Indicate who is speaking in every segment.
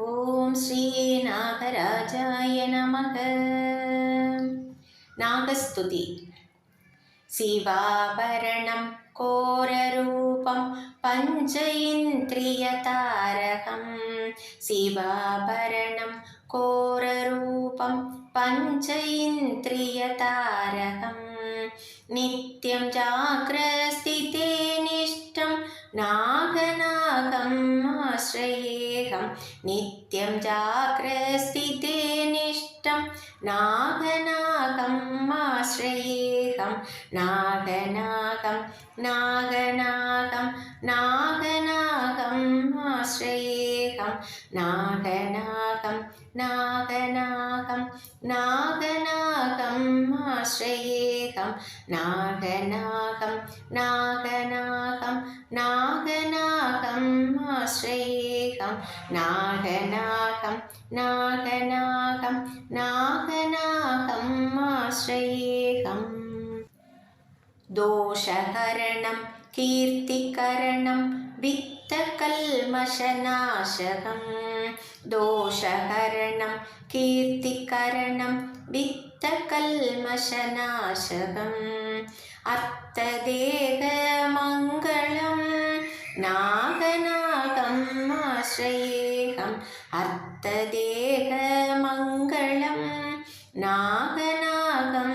Speaker 1: ॐ श्रीनागराजाय नमः। नागस्तुति। शिवाभरणं कोररूपं पञ्चयिन्द्रियतारहं शिवाभरणं कोररूपं पञ्चयिन्द्रियतारहं नित्यं जाग्रस्थिते निष्ठं नागनागम् आश्रये। ആശ്രയേഹം നിത്യം ജാഗ്രസ്ഥിതേ നിഷ്ടം നാഗനാഗം ആശ്രയേഹം. നാഗനാഗം നാഗനാഗം നാഗനാഗം ആശ്രയേഹം. നാഗനാഗം നാഗനാഗം നാഗനാഗം ആശ്രയേഹം. നാഗനാഗം നാഗനാഗം നാഗനാഗം ആശ്രയേഹം നാഗനാഗം നാഗനാഗം നാഗനാഗം ആശ്രയേഹം. ദോഷഹരണം കീർത്തികരണം വിത്തകൽമശനാശകം. ദോഷഹരണം കീർത്തികരണം വിത്തകൽമശനാശകം. അർത്ഥദേഹമംഗളം ആശ്രയേഹം അർത്ഥദേഹമംഗളം നാഗനാഗം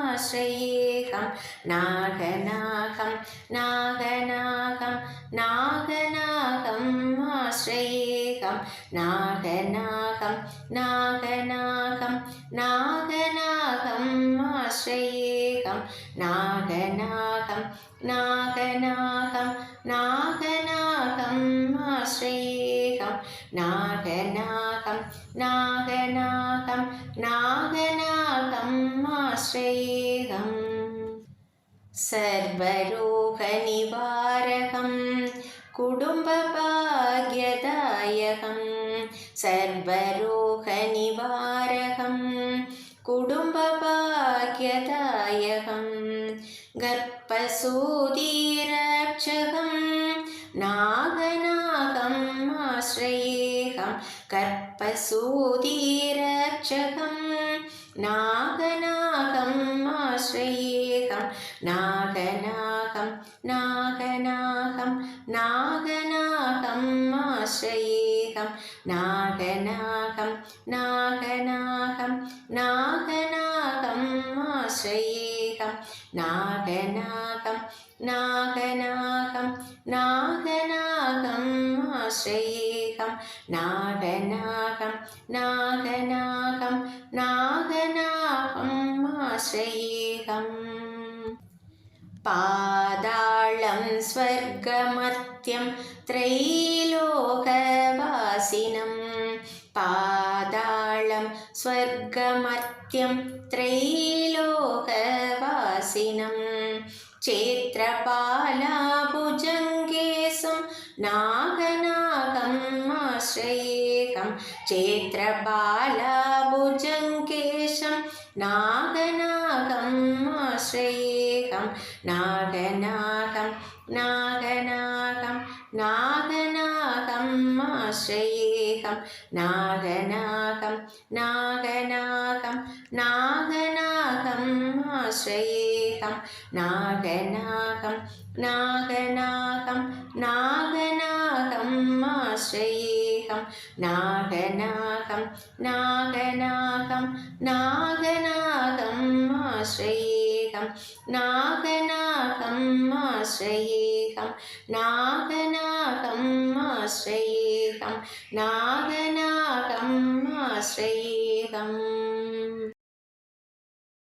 Speaker 1: ആശ്രയേഹം നാഗനാഗം നാഗനാഗം നാഗനാഗം ആശ്രയേഹം നാഗനാഗം നാഗനാഗം നാഗനാഗം ആശ്രയേഹം നാഗനാഗം നാഗനാഗം നാഗനാഗം ആശ്രയേഹം നാഗനാഗം നാഗനാഗം നാഗനാഗം ആശ്രയേഹം സർവരോഗനിവാരകം കുടുംബഭാഗ്യദായകം സർവരോഗനിവാരകം കുടുംബഭാഗ്യദായകം ഗർഭസൂതിരക്ഷകം നാഗനാഗം ഗർഭസൂതിരക്ഷകം നാഗനാഗം ആശ്രയേഹം നാഗനാഗം നാഗനാഗം നാഗനാഗം ആശ്രയേഹം നാഗനാഗം നാഗനാഗം നാഗനാഗം ആശ്രയേഹം നാഗനാഗം നാഗനാഗം നാഗനാഗം ആശ്രയേഹം നാഗനാഹം നാഗനാഹം നാഗനാഹം ആശ്രയേഹം പാതാളം സ്വർഗമത്യം ത്രൈലോകവാസിനം. പാതാളം സ്വർഗമത്യം ത്രൈലോകവാസിനം. ക്ഷേത്രപാലാഭുജംഗേശം നാഗനാഗം ആശ്രയേഹം ക്ഷേത്രപാലാഭുജംഗേശം നാഗനാഗം ആശ്രയേഹം നാഗനാഗം നാഗനാഗം നാഗനാഗം ആശ്രയേഹം നാഗനാഗം നാഗനാഗം നാഗനാഗം ആശ്രയേഹം നാഗനാഗം നാഗനാഗം നാഗനാഗം നാഗനാഗം നാഗനാഗം നാഗനാഗം ആശ്രയേഹം നാഗനാഗം ആശ്രയേഹം നാഗനാഗം ആശ്രയേഹം നാഗനാഗം ആശ്രയേഹം.